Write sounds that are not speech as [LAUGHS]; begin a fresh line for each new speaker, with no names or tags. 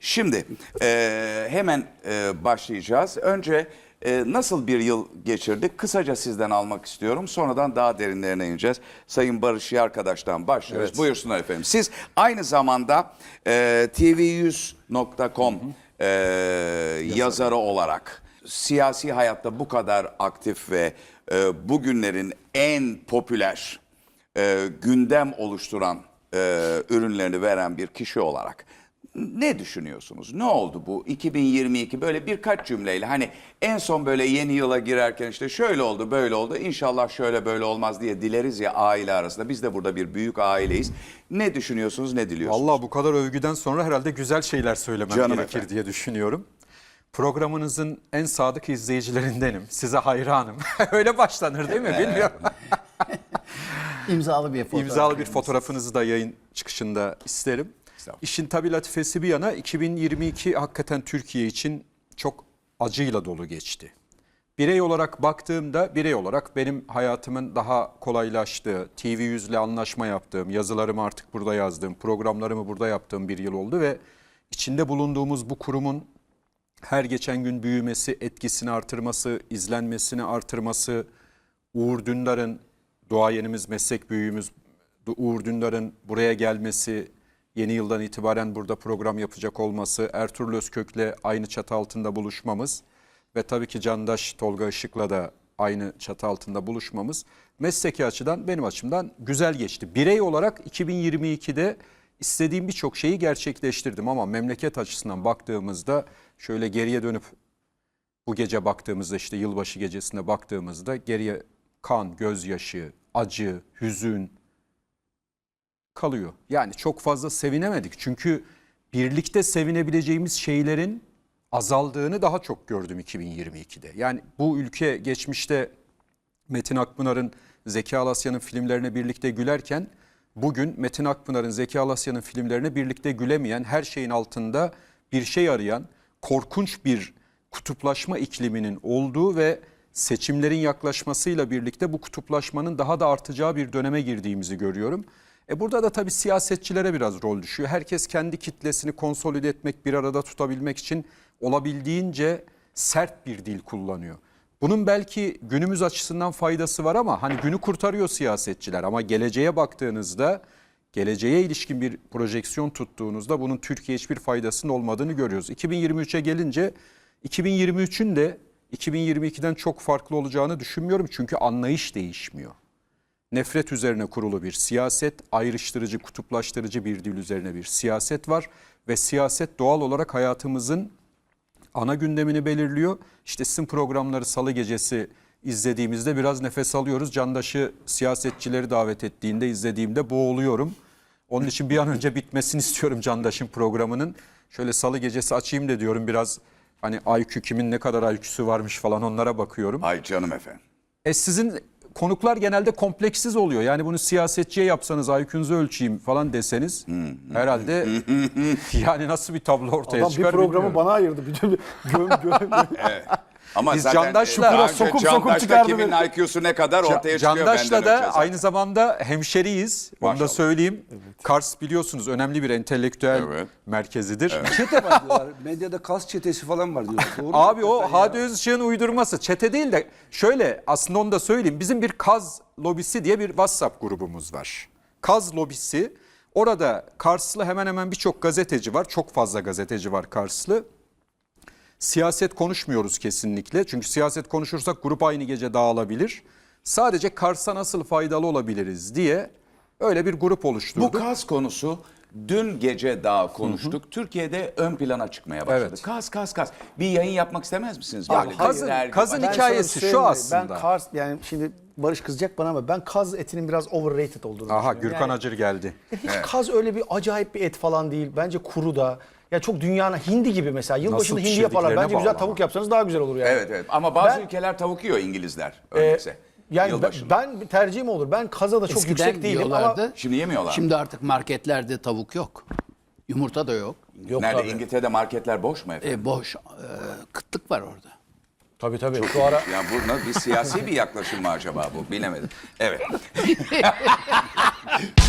Şimdi e, hemen e, başlayacağız. Önce e, nasıl bir yıl geçirdik? Kısaca sizden almak istiyorum. Sonradan daha derinlerine ineceğiz. Sayın Barış arkadaştan başlıyoruz.
Evet.
Buyursunlar efendim. Siz aynı zamanda e, tv100.com e, yazarı olarak siyasi hayatta bu kadar aktif ve e, bugünlerin en popüler e, gündem oluşturan e, ürünlerini veren bir kişi olarak ne düşünüyorsunuz? Ne oldu bu 2022 böyle birkaç cümleyle hani en son böyle yeni yıla girerken işte şöyle oldu böyle oldu inşallah şöyle böyle olmaz diye dileriz ya aile arasında biz de burada bir büyük aileyiz. Ne düşünüyorsunuz ne diliyorsunuz?
Vallahi bu kadar övgüden sonra herhalde güzel şeyler söylemem
Canım
gerekir
efendim.
diye düşünüyorum. Programınızın en sadık izleyicilerindenim. Size hayranım. [LAUGHS] Öyle başlanır değil mi? Bilmiyorum.
İmzalı bir fotoğraf.
İmzalı bir fotoğrafınızı da yayın çıkışında isterim. İşin tabii latifesi bir yana 2022 hakikaten Türkiye için çok acıyla dolu geçti. Birey olarak baktığımda birey olarak benim hayatımın daha kolaylaştığı, TV100 ile anlaşma yaptığım, yazılarımı artık burada yazdığım, programlarımı burada yaptığım bir yıl oldu ve içinde bulunduğumuz bu kurumun her geçen gün büyümesi, etkisini artırması, izlenmesini artırması, Uğur Dündar'ın duayenimiz, meslek büyüğümüz Uğur Dündar'ın buraya gelmesi, yeni yıldan itibaren burada program yapacak olması, Ertuğrul Özkök'le aynı çatı altında buluşmamız ve tabii ki Candaş Tolga Işık'la da aynı çatı altında buluşmamız mesleki açıdan benim açımdan güzel geçti. Birey olarak 2022'de istediğim birçok şeyi gerçekleştirdim ama memleket açısından baktığımızda şöyle geriye dönüp bu gece baktığımızda işte yılbaşı gecesine baktığımızda geriye kan, gözyaşı, acı, hüzün kalıyor. Yani çok fazla sevinemedik. Çünkü birlikte sevinebileceğimiz şeylerin azaldığını daha çok gördüm 2022'de. Yani bu ülke geçmişte Metin Akpınar'ın Zeki Alasya'nın filmlerine birlikte gülerken bugün Metin Akpınar'ın Zeki Alasya'nın filmlerine birlikte gülemeyen, her şeyin altında bir şey arayan, korkunç bir kutuplaşma ikliminin olduğu ve seçimlerin yaklaşmasıyla birlikte bu kutuplaşmanın daha da artacağı bir döneme girdiğimizi görüyorum. E burada da tabii siyasetçilere biraz rol düşüyor. Herkes kendi kitlesini konsolide etmek, bir arada tutabilmek için olabildiğince sert bir dil kullanıyor. Bunun belki günümüz açısından faydası var ama hani günü kurtarıyor siyasetçiler ama geleceğe baktığınızda geleceğe ilişkin bir projeksiyon tuttuğunuzda bunun Türkiye hiçbir faydasının olmadığını görüyoruz. 2023'e gelince 2023'ün de 2022'den çok farklı olacağını düşünmüyorum çünkü anlayış değişmiyor nefret üzerine kurulu bir siyaset, ayrıştırıcı, kutuplaştırıcı bir dil üzerine bir siyaset var ve siyaset doğal olarak hayatımızın ana gündemini belirliyor. İşte sizin programları salı gecesi izlediğimizde biraz nefes alıyoruz. Candaşı siyasetçileri davet ettiğinde izlediğimde boğuluyorum. Onun için bir an önce bitmesini [LAUGHS] istiyorum Candaş'ın programının. Şöyle salı gecesi açayım da diyorum biraz hani IQ kimin ne kadar IQ'su varmış falan onlara bakıyorum.
Ay canım efendim.
E sizin konuklar genelde kompleksiz oluyor. Yani bunu siyasetçiye yapsanız IQ'nuzu ölçeyim falan deseniz herhalde [LAUGHS] yani nasıl bir tablo ortaya
Adam bir
çıkar
programı
bilmiyorum.
bana ayırdı. Bir göm, göm, göm.
Ama
Biz
zaten
Candaş'la- Biraz
önce
sokup sokup
Candaş'ta
çıkardı
kimin. IQ'su ne kadar ortaya çıkıyor
Candaş'la
benden önce
da
zaten.
aynı zamanda hemşeriyiz. Onu da
Maşallah.
söyleyeyim. Kars biliyorsunuz önemli bir entelektüel
Evet.
merkezidir.
Çete var diyorlar. [LAUGHS] Medyada kas çetesi falan var diyorlar. Doğru mu?
Abi o. Hadi Özışık'ın uydurması. Çete değil de şöyle aslında onu da söyleyeyim. Bizim bir Kaz lobisi diye bir WhatsApp grubumuz var. Kaz lobisi. Orada Karslı hemen hemen birçok gazeteci var. Çok fazla gazeteci var Karslı. Siyaset konuşmuyoruz kesinlikle. Çünkü siyaset konuşursak grup aynı gece dağılabilir. Sadece Kars'a nasıl faydalı olabiliriz diye öyle bir grup oluşturduk.
Bu kaz konusu dün gece daha konuştuk. Türkiye'de ön plana çıkmaya başladı.
Evet.
Kaz kaz kaz. Bir yayın yapmak istemez misiniz?
Ya kazın- kazın hikayesi
sana
şu aslında.
Ben Kars yani şimdi Barış kızacak bana ama ben kaz etinin biraz overrated olduğunu
Aha
düşünüyorum.
Gürkan
Yani
Acır geldi. [LAUGHS]
hiç kaz öyle bir acayip bir et falan değil. Bence kuru da. Ya çok dünyanın hindi gibi mesela. Yılbaşında hindi yaparlar. Bence güzel
ama.
tavuk yapsanız daha güzel olur yani.
Evet evet ama bazı
Ben-
ülkeler tavuk yiyor İngilizler
Ee,
öyleyse.
yani ben,
Yılbaşında.
ben bir tercihim olur. Ben kaza da çok
Eskiden
yüksek değilim ama
Şimdi yemiyorlar.
Şimdi artık marketlerde tavuk yok. Yumurta da yok.
yok
Nerede
tabii.
İngiltere'de marketler boş mu efendim?
E, boş. E, kıtlık var orada.
Tabii tabii. Şu ara
Yani bu bir siyasi bir yaklaşım mı acaba bu? Bilemedim. Evet. [LAUGHS]